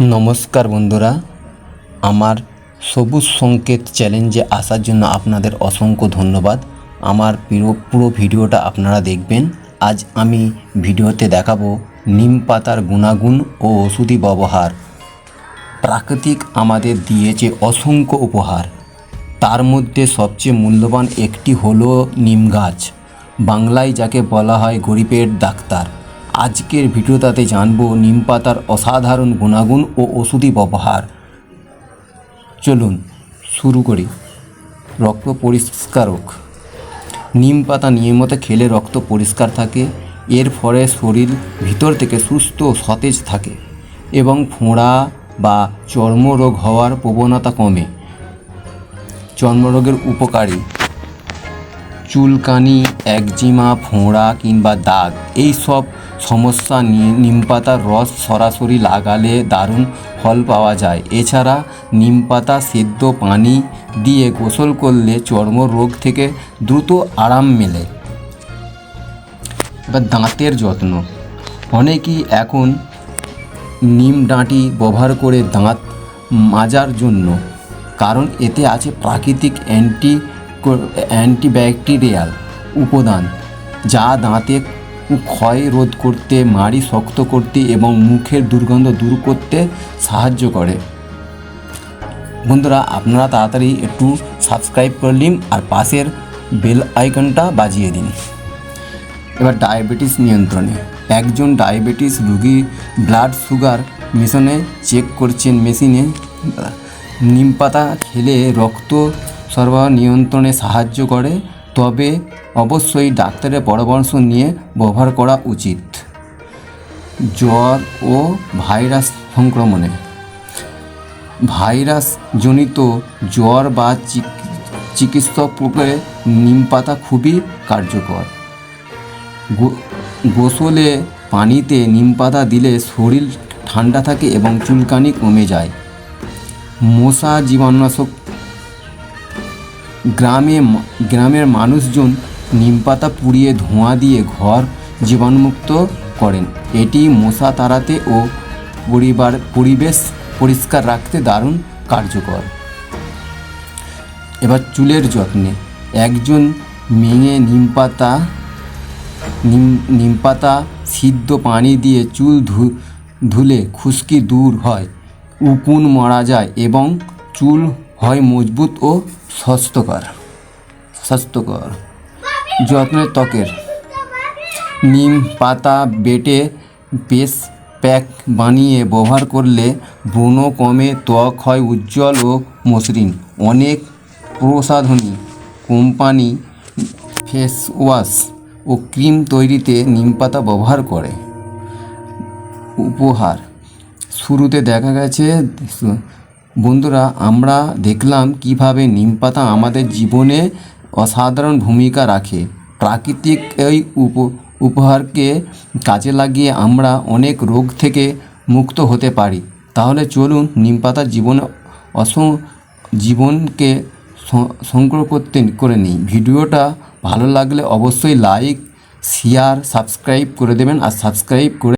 নমস্কার বন্ধুরা। আমার সবুজ সংকেত চ্যালেঞ্জে আসার জন্য আপনাদের অসংখ্য ধন্যবাদ। আমার পুরো পুরো ভিডিওটা আপনারা দেখবেন। আজ আমি ভিডিওতে দেখাবো নিম পাতার গুণাগুণ ও ওষুধি ব্যবহার। প্রাকৃতিক আমাদের দিয়েছে অসংখ্য উপহার। তার মধ্যে সবচেয়ে মূল্যবান একটি হলো নিম গাছ। বাংলায় যাকে বলা হয় গরিবের ডাক্তার। আজকের ভিডিওটাতে জানব নিম পাতার অসাধারণ গুণাগুণ ও ওষুধি ব্যবহার। চলুন শুরু করি। রক্ত পরিষ্কারক। নিম পাতা নিয়মিত খেলে রক্ত পরিষ্কার থাকে, এর ফলে শরীর ভিতর থেকে সুস্থ সতেজ থাকে এবং ফোঁড়া বা চর্মরোগ হওয়ার প্রবণতা কমে। চর্মরোগের উপকারী। চুলকানি একজিমা ফোঁড়া কিংবা দাগ এই সব সমস্যা নিয়ে নিম পাতার রস সরাসরি লাগালে দারুণ ফল পাওয়া যায়। এছাড়া নিম পাতা সেদ্ধ পানি দিয়ে গোসল করলে চর্মরোগ থেকে দ্রুত আরাম মেলে। এবার দাঁতের যত্ন। অনেকেই এখন নিম ডাঁটি ব্যবহার করে দাঁত মাজার জন্য, কারণ এতে আছে প্রাকৃতিক অ্যান্টি অ্যান্টিব্যাকটেরিয়াল উপাদান, যা দাঁতে ক্ষয় রোধ করতে, মাড়ি শক্ত করতে এবং মুখের দুর্গন্ধ দূর করতে সাহায্য করে। বন্ধুরা, আপনারা তাড়াতাড়ি একটু সাবস্ক্রাইব করে নিন আর পাশের বেল আইকনটা বাজিয়ে দিন। এবার ডায়াবেটিস নিয়ন্ত্রণে। একজন ডায়াবেটিস রোগী ব্লাড সুগার মিশনে চেক করছেন, মেশিনে নিম পাতা খেলে রক্ত সরবরাহ নিয়ন্ত্রণে সাহায্য করে, তবে অবশ্যই ডাক্তারের পরামর্শ নিয়ে ব্যবহার করা উচিত। জ্বর ও ভাইরাস সংক্রমণে। ভাইরাস জনিত জ্বর বা চিক- চিকিৎসককে নিম পাতা খুবই কার্যকর। গোসলে পানিতে নিম পাতা দিলে শরীর ঠান্ডা থাকে এবং চুলকানি কমে যায়। মশা জীবাণুনাশক গ্রামে গ্রামের মানুষজন নিম পাতা পুড়িয়ে ধোঁয়া দিয়ে ঘর জীবাণুমুক্ত করেন। এটি মশা তাড়াতে ও পরিবার, পরিবেশ পরিষ্কার রাখতে দারুণ কার্যকর। এবার চুলের যত্নে। একজন মেয়ে নিম পাতা নিম নিম পাতা সিদ্ধ পানি দিয়ে চুল ধু, ধুলে খুশকি দূর হয়, উকুন মারা যায় এবং চুল হয় মজবুত ও স্বাস্থ্যকর। স্বাস্থ্যকর। যত্নের ত্বকের নিম পাতা বেটে পেস প্যাক বানিয়ে ব্যবহার করলে ব্রণ কমে ত্বক হয় উজ্জ্বল ও মসৃণ। অনেক প্রসাধনী কোম্পানি ফেস ওয়াশ ও ক্রিম তৈরিতে নিম পাতা ব্যবহার করে। উপহার। শুরুতে দেখা গেছে বন্ধুরা, আমরা দেখলাম কীভাবে নিম পাতা আমাদের জীবনে অসাধারণ ভূমিকা রাখে। প্রাকৃতিক এই উপ উপহারকে কাজে লাগিয়ে আমরা অনেক রোগ থেকে মুক্ত হতে পারি। তাহলে চলুন নিম পাতা জীবনে অস জীবনকে সংগ্রহ করতে করে নিই। ভিডিওটা ভালো লাগলে অবশ্যই লাইক শেয়ার সাবস্ক্রাইব করে দেবেন আর সাবস্ক্রাইব করে